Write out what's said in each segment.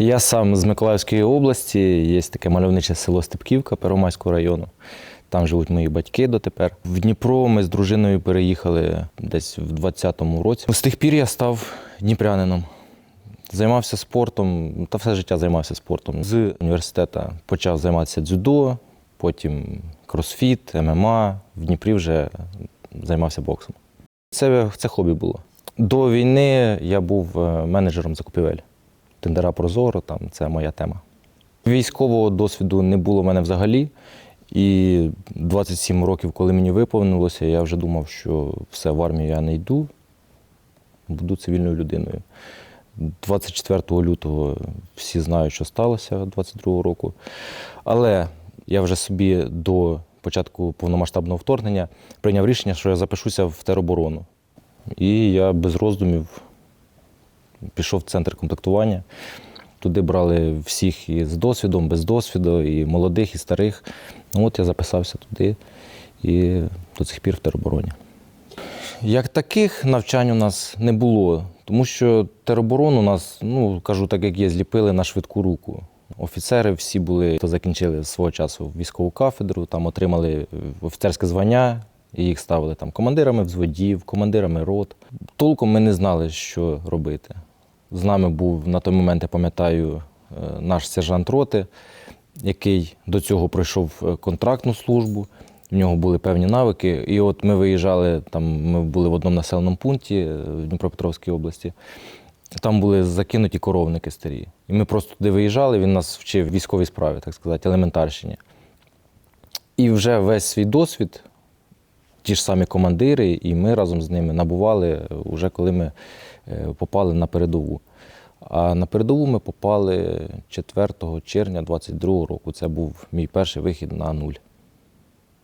Я сам з Миколаївської області, є таке мальовниче село Степківка Первомайського району. Там живуть мої батьки дотепер. В Дніпро ми з дружиною переїхали десь в 20-му році. З тих пір я став дніпрянином. Займався спортом, та все життя займався спортом. З університету почав займатися дзюдо, потім кросфіт, ММА. В Дніпрі вже займався боксом. Це, це хобі було. До війни я був е, менеджером закупівель. Тендера Прозоро, там це моя тема. Військового досвіду не було в мене взагалі. І 27 років, коли мені виповнилося, я вже думав, що все в армію я не йду, буду цивільною людиною. 24 лютого всі знають, що сталося 22 року. Але я вже собі до початку повномасштабного вторгнення прийняв рішення, що я запишуся в тероборону. І я без роздумів пішов в центр комплектування. Туди брали всіх і з досвідом, без досвіду, і молодих, і старих. Ну, от я записався туди і до цих пір в теробороні. Як таких навчань у нас не було, тому що тероборон у нас, ну кажу так, як є, зліпили на швидку руку. Офіцери всі були, хто закінчили свого часу військову кафедру, там отримали офіцерське звання, і їх ставили там командирами взводів, командирами рот. Толком ми не знали, що робити. З нами був на той момент, я пам'ятаю, е, наш сержант роти, який до цього пройшов е, контрактну службу. В нього були певні навики. І от ми виїжджали, там ми були в одному населеному пункті е, в Дніпропетровській області. Там були закинуті коровники старі. І ми просто туди виїжджали, він нас вчив військовій справі, так сказати, елементарщині. І вже весь свій досвід, ті ж самі командири, і ми разом з ними набували, вже коли ми е, попали на передову. А на передову ми попали 4 червня 22 року. Це був мій перший вихід на нуль.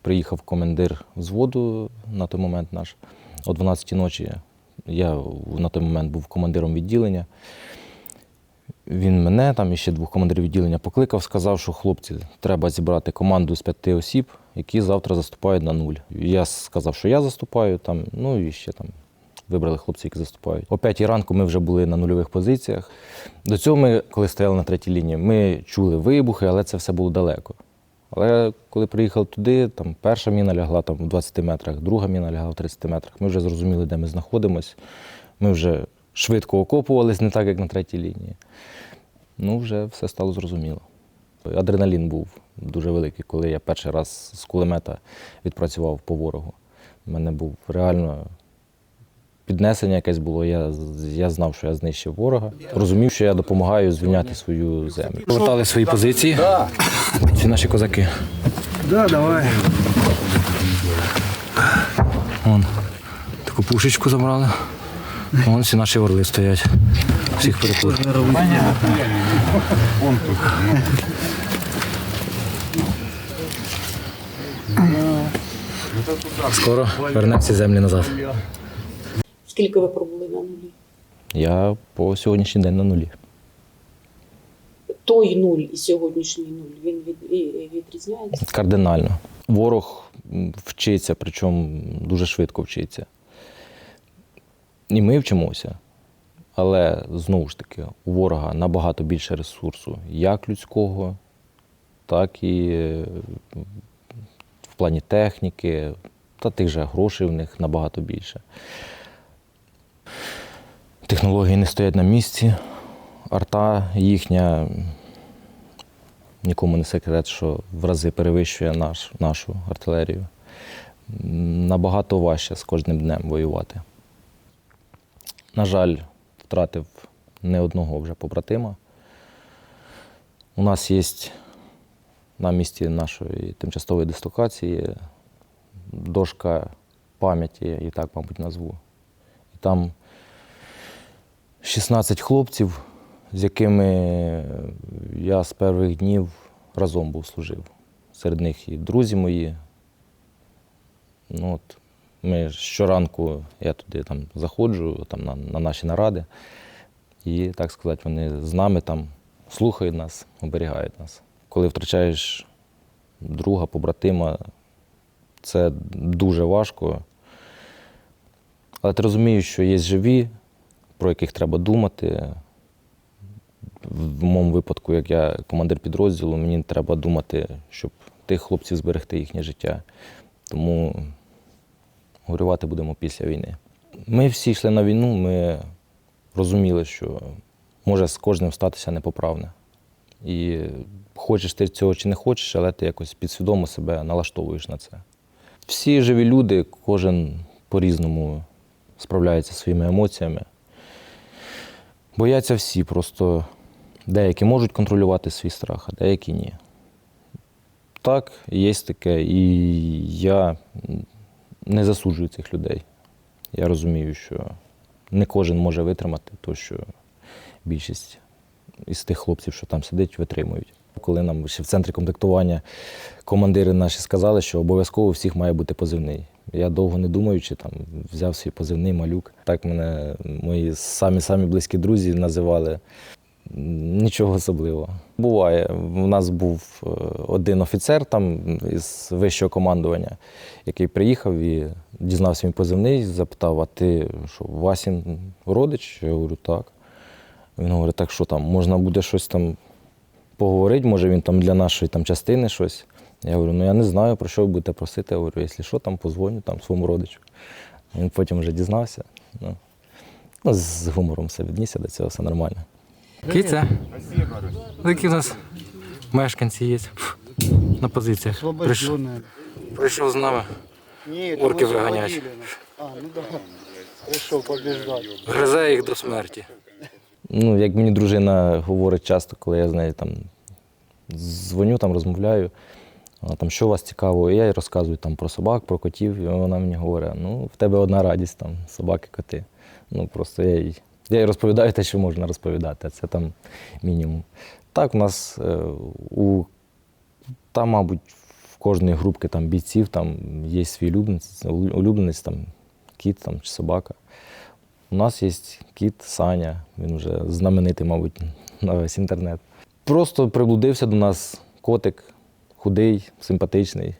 Приїхав командир взводу на той момент наш о 12 ночі. Я на той момент був командиром відділення. Він мене там і ще двох командирів відділення покликав, сказав, що хлопці, треба зібрати команду з п'яти осіб, які завтра заступають на нуль. Я сказав, що я заступаю там, ну і ще там вибрали хлопці, які заступають. О п'ятій ранку ми вже були на нульових позиціях. До цього ми, коли стояли на третій лінії, ми чули вибухи, але це все було далеко. Але коли приїхали туди, там перша міна лягла там в 20 метрах, друга міна лягла в 30 метрах. Ми вже зрозуміли, де ми знаходимося. Ми вже швидко окопувались, не так, як на третій лінії. Ну, вже все стало зрозуміло. Адреналін був дуже великий, коли я перший раз з кулемета відпрацював по ворогу. У мене був реально піднесення якесь було. Я, я знав, що я знищив ворога. Розумів, що я допомагаю звільняти свою землю. Повертали свої позиції. Ці наші козаки. Да, давай. Вон, таку пушечку забрали. Вон всі наші орли стоять. Всіх перепутали. Скоро вернемо ці землі назад. Скільки ви пробули на нулі? Я по сьогоднішній день на нулі. Той нуль і сьогоднішній нуль він від, відрізняється? Кардинально. Ворог вчиться, причому дуже швидко вчиться. І ми вчимося. Але знову ж таки, у ворога набагато більше ресурсу, як людського, так і в плані техніки, та тих же грошей в них набагато більше. Технології не стоять на місці. Арта їхня нікому не секрет, що в рази перевищує наш, нашу артилерію. Набагато важче з кожним днем воювати. На жаль, втратив не одного вже побратима. У нас є на місці нашої тимчасової дислокації дошка пам'яті, я так, мабуть, назву. І там 16 хлопців, з якими я з перших днів разом був служив. Серед них і друзі мої. Ну, от, ми щоранку я туди там заходжу там, на, на наші наради, і, так сказати, вони з нами там слухають нас, оберігають нас. Коли втрачаєш друга, побратима, це дуже важко. Але ти розумієш, що є живі, про яких треба думати, в моєму випадку, як я командир підрозділу, мені треба думати, щоб тих хлопців зберегти їхнє життя. Тому горювати будемо після війни. Ми всі йшли на війну, ми розуміли, що може з кожним статися непоправне. І хочеш ти цього чи не хочеш, але ти якось підсвідомо себе налаштовуєш на це. Всі живі люди, кожен по-різному справляється своїми емоціями. Бояться всі, просто деякі можуть контролювати свій страх, а деякі ні. Так, є таке, і я не засуджую цих людей. Я розумію, що не кожен може витримати те, що більшість із тих хлопців, що там сидять, витримують. Коли нам ще в центрі комплектування командири наші сказали, що обов'язково у всіх має бути позивний. Я довго не думаючи, там взяв свій позивний малюк. Так мене мої самі-самі близькі друзі називали. Нічого особливого. Буває. У нас був е, один офіцер там із вищого командування, який приїхав і дізнався мій позивний, запитав: а ти що, Васін родич? Я говорю, так. Він говорить, так що там, можна буде щось там поговорити, може він там для нашої там, частини щось. Я говорю, ну я не знаю, про що ви будете просити. Я говорю, якщо що, там позвоню там, своєму родичу. Він потім вже дізнався. Ну, ну, з гумором все віднісся до цього, все нормально. Киця. Які в нас мешканці є на позиціях. Прийшов, прийшов з нами, Орки. А, ну гризе їх до смерті. Ну, як мені дружина говорить часто, коли я з нею там дзвоню, там розмовляю, вона там, що вас цікаво, і я їй розказую там про собак, про котів, і вона мені говорить, ну, в тебе одна радість, там, собаки, коти. Ну, просто я їй, я їй розповідаю те, що можна розповідати, а це там мінімум. Так, у нас е, у, там, мабуть, в кожної групки там, бійців там, є свій улюбленець, улюбленець там, кіт там, чи собака. У нас є кіт Саня, він вже знаменитий, мабуть, на весь інтернет. Просто приблудився до нас котик, худий, симпатичний.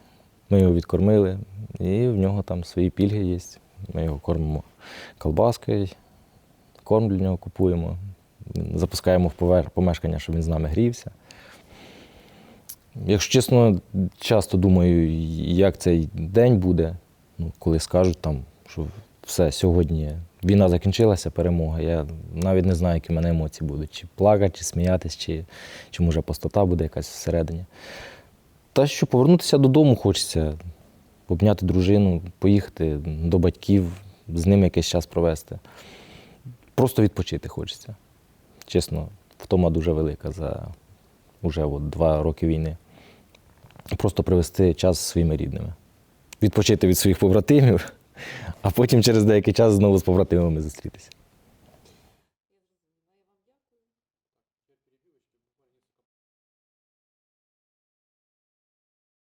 Ми його відкормили, і в нього там свої пільги є. Ми його кормимо колбаскою, корм для нього купуємо, запускаємо в помешкання, щоб він з нами грівся. Якщо чесно, часто думаю, як цей день буде, ну, коли скажуть там, що все, сьогодні війна закінчилася, перемога. Я навіть не знаю, які в мене емоції будуть. Чи плакати, чи сміятися, чи, чи може пустота буде якась всередині. Та що повернутися додому хочеться, обняти дружину, поїхати до батьків, з ними якийсь час провести. Просто відпочити хочеться. Чесно, втома дуже велика за вже от два роки війни. Просто провести час зі своїми рідними. Відпочити від своїх побратимів, а потім через деякий час знову з побратимами зустрітися.